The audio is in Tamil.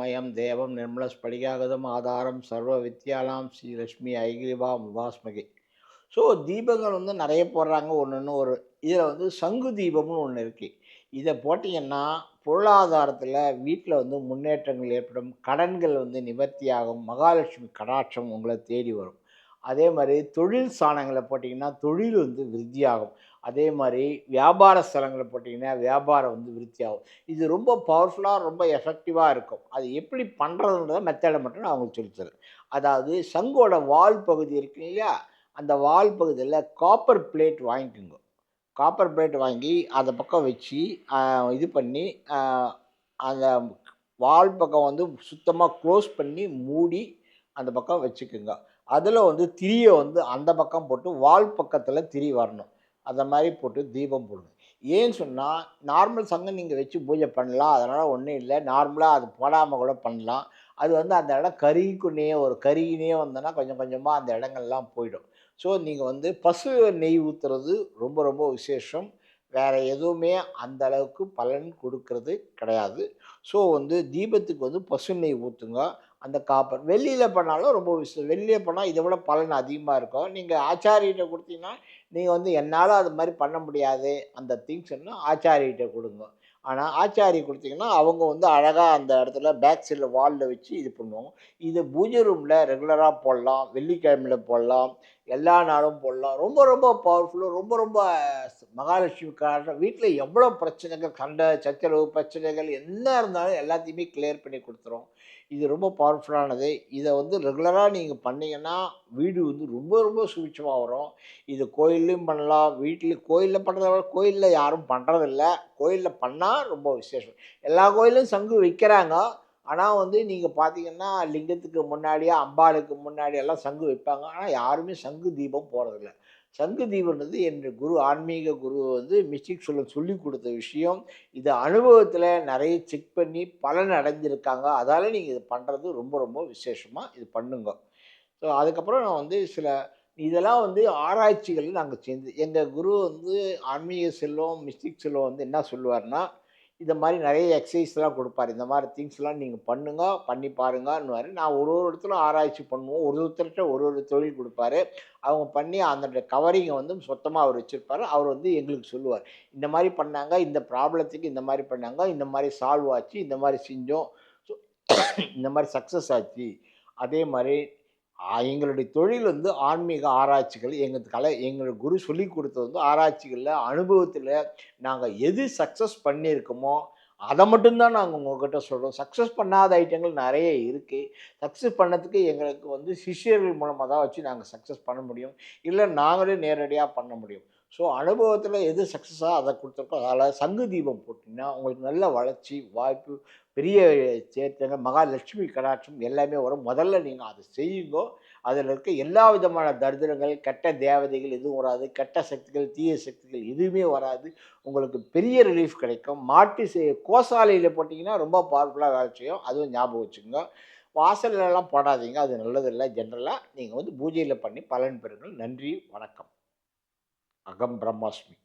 மயம் தேவம் நிர்மலஸ்படிகாகதம் ஆதாரம் சர்வ வித்யாலாம் ஸ்ரீ லட்சுமி ஐகிரிவா முபாஸ்மகி. ஸோ தீபங்கள் வந்து நிறைய போடுறாங்க. ஒன்று ஒன்று ஒரு இதில் வந்து சங்கு தீபம்னு ஒன்று இருக்குது இதை போட்டிங்கன்னா பொருளாதாரத்தில் வீட்டில் வந்து முன்னேற்றங்கள் ஏற்படும் கடன்கள் வந்து நிவர்த்தியாகும் மகாலட்சுமி கடாட்சம் உங்களை தேடி வரும். அதே மாதிரி தொழில் சாணங்களை போட்டிங்கன்னா தொழில் வந்து விருத்தியாகும். அதே மாதிரி வியாபார ஸ்தலங்களை போட்டிங்கன்னா வியாபாரம் வந்து விருத்தியாகும். இது ரொம்ப பவர்ஃபுல்லாக ரொம்ப எஃபெக்டிவாக இருக்கும். அது எப்படி பண்ணுறதுன்றத மெத்தடை மட்டும் நான் உங்களுக்கு சொல்லித்தரேன் அதாவது சங்கோட வால் பகுதி இருக்கு இல்லையா? அந்த வால் பகுதியில் காப்பர் பிளேட் வாங்கிக்கோங்க. காப்பர் பிளேட் வாங்கி அந்த பக்கம் வச்சு இது பண்ணி அந்த வால் பக்கம் வந்து சுத்தமாக க்ளோஸ் பண்ணி மூடி அந்த பக்கம் வச்சுக்கோங்க. அதில் வந்து திரியை வந்து அந்த பக்கம் போட்டு வால் பக்கத்தில் திரி வரணும். அந்த மாதிரி போட்டு தீபம் போடுங்க ஏன்னு சொன்னால் நார்மல் சங்கம் நீங்கள் வச்சு பூஜை பண்ணலாம். அதனால் ஒன்றும் இல்லை. நார்மலாக அது போடாமல் கூட பண்ணலாம். அது வந்து அந்த இடம் கருகிக்குன்னே ஒரு கருகினே வந்தோன்னா கொஞ்சம் கொஞ்சமாக அந்த இடங்கள்லாம் போயிடும். ஸோ நீங்கள் வந்து பசு நெய் ஊற்றுறது ரொம்ப ரொம்ப விசேஷம். வேறு எதுவுமே அந்த அளவுக்கு பலன் கொடுக்கறது கிடையாது. ஸோ வந்து தீபத்துக்கு வந்து பசு நெய் ஊற்றுங்க அந்த காப்பர். வெள்ளியில் பண்ணாலும் ரொம்ப விஷயம். வெள்ளியில் பண்ணால் இதை விட பலன் அதிகமாக இருக்கும். நீங்கள் ஆச்சாரியிட்ட கொடுத்தீங்கன்னா நீங்கள் வந்து என்னால் அது மாதிரி பண்ண முடியாது. அந்த திங்ஸ்ன்னா ஆச்சாரியிட்ட கொடுங்க. ஆனால் ஆச்சாரி கொடுத்தீங்கன்னா அவங்க வந்து அழகாக அந்த இடத்துல பேக் சைடில் வாலில் வச்சு இது பண்ணுவோம் இது பூஜை ரூமில் ரெகுலராக போடலாம். வெள்ளிக்கிழமையில் போடலாம். எல்லா நாளும் போடலாம். ரொம்ப ரொம்ப பவர்ஃபுல்லாக ரொம்ப ரொம்ப மகாலட்சுமி காரணம் வீட்டில் எவ்வளோ பிரச்சனைகள் சண்டை சச்சரவு பிரச்சனைகள் என்ன இருந்தாலும் எல்லாத்தையுமே கிளியர் பண்ணி கொடுத்துரும். இது ரொம்ப பவர்ஃபுல்லானது இதை வந்து ரெகுலராக நீங்கள் பண்ணீங்கன்னா வீடு வந்து ரொம்ப ரொம்ப சூட்சமாக வரும். இது கோயில் கோயில்லையும் பண்ணலாம் வீட்டில் கோயிலில் பண்ணுறத விட கோயிலில் யாரும் பண்ணுறதில்ல கோயிலில் பண்ணால் ரொம்ப விசேஷம். எல்லா கோயிலும் சங்கு வைக்கிறாங்க. ஆனால் வந்து நீங்கள் பார்த்தீங்கன்னா லிங்கத்துக்கு முன்னாடியே அம்பாளுக்கு முன்னாடி எல்லாம் சங்கு வைப்பாங்க. ஆனால் யாருமே சங்கு தீபம் போகிறதில்ல சங்கு தீபம்ன்றது என் குரு ஆன்மீக குரு வந்து மிஸ்டிக் சொல்ல சொல்லி கொடுத்த விஷயம். இது அனுபவத்தில் நிறைய செக் பண்ணி பலன் அடைஞ்சிருக்காங்க. அதால் நீங்கள் இது பண்ணுறது ரொம்ப ரொம்ப விசேஷமாக இது பண்ணுங்க. ஸோ அதுக்கப்புறம் நான் வந்து சில இதெல்லாம் வந்து ஆராய்ச்சிகள் நாங்கள் செஞ்சு எங்கள் குரு வந்து ஆன்மீக செல்வம் மிஸ்டிக் செல்வம் வந்து என்ன சொல்லுவார்னா இந்த மாதிரி நிறைய எக்ஸசைஸ்லாம் கொடுப்பாரு. இந்த மாதிரி திங்ஸ்லாம் நீங்கள் பண்ணுங்க பண்ணி பாருங்கன்னுவார். நான் ஒரு ஒரு இடத்துல ஆராய்ச்சி பண்ணுவோம். ஒரு ஒருத்தர்கிட்ட ஒரு ஒரு தொழில் கொடுப்பாரு. அவங்க பண்ணி அந்த கவரிங்கை வந்து சுத்தமாக அவர் வச்சுருப்பாரு. அவர் வந்து எங்களுக்கு சொல்லுவார். இந்த மாதிரி பண்ணாங்க இந்த ப்ராப்ளத்துக்கு இந்த மாதிரி பண்ணாங்க இந்த மாதிரி சால்வ் ஆச்சு இந்த மாதிரி செஞ்சோம். ஸோ இந்த மாதிரி சக்ஸஸ் ஆச்சு. அதே மாதிரி எங்களுடைய தொழில் வந்து ஆன்மீக ஆராய்ச்சிகள் எங்கள் கலை எங்கள் குரு சொல்லி கொடுத்தது வந்து ஆராய்ச்சிகளில் அனுபவத்தில் நாங்கள் எது சக்ஸஸ் பண்ணியிருக்கோமோ அதை மட்டும்தான் நாங்கள் உங்ககிட்ட சொல்கிறோம் சக்ஸஸ் பண்ணாத ஐட்டங்கள் நிறைய இருக்குது சக்ஸஸ் பண்ணதுக்கு எங்களுக்கு வந்து சிஷ்யர்கள் மூலமாக தான் வச்சு நாங்கள் சக்ஸஸ் பண்ண முடியும். இல்லை நாங்களே நேரடியாக பண்ண முடியும். ஸோ அனுபவத்தில் எது சக்ஸஸாக அதை கொடுத்துருக்கோ அதில் சங்கு தீபம் போட்டிங்கன்னா உங்களுக்கு நல்ல வளர்ச்சி வாய்ப்பு பெரிய சேர்த்தங்க மகாலட்சுமி கடாட்சம் எல்லாமே வரும். முதல்ல நீங்கள் அதை செய்யுங்க. அதில் இருக்க எல்லா விதமான தரிதிரங்கள் கெட்ட தேவதைகள் எதுவும் வராது. கெட்ட சக்திகள் தீய சக்திகள் எதுவுமே வராது. உங்களுக்கு பெரிய ரிலீஃப் கிடைக்கும். மாட்டு செய் கோசாலையில் போட்டிங்கன்னா ரொம்ப பவர்ஃபுல்லாக வேலை செய்யும். அதுவும் ஞாபகம் வச்சுக்கோங்க. வாசல்லலாம் போடாதீங்க. அது நல்லதில்லை. ஜென்ரலாக நீங்கள் வந்து பூஜையில் பண்ணி பலன் பெறுங்கள். நன்றி வணக்கம். अगम ब्रह्मास्मि।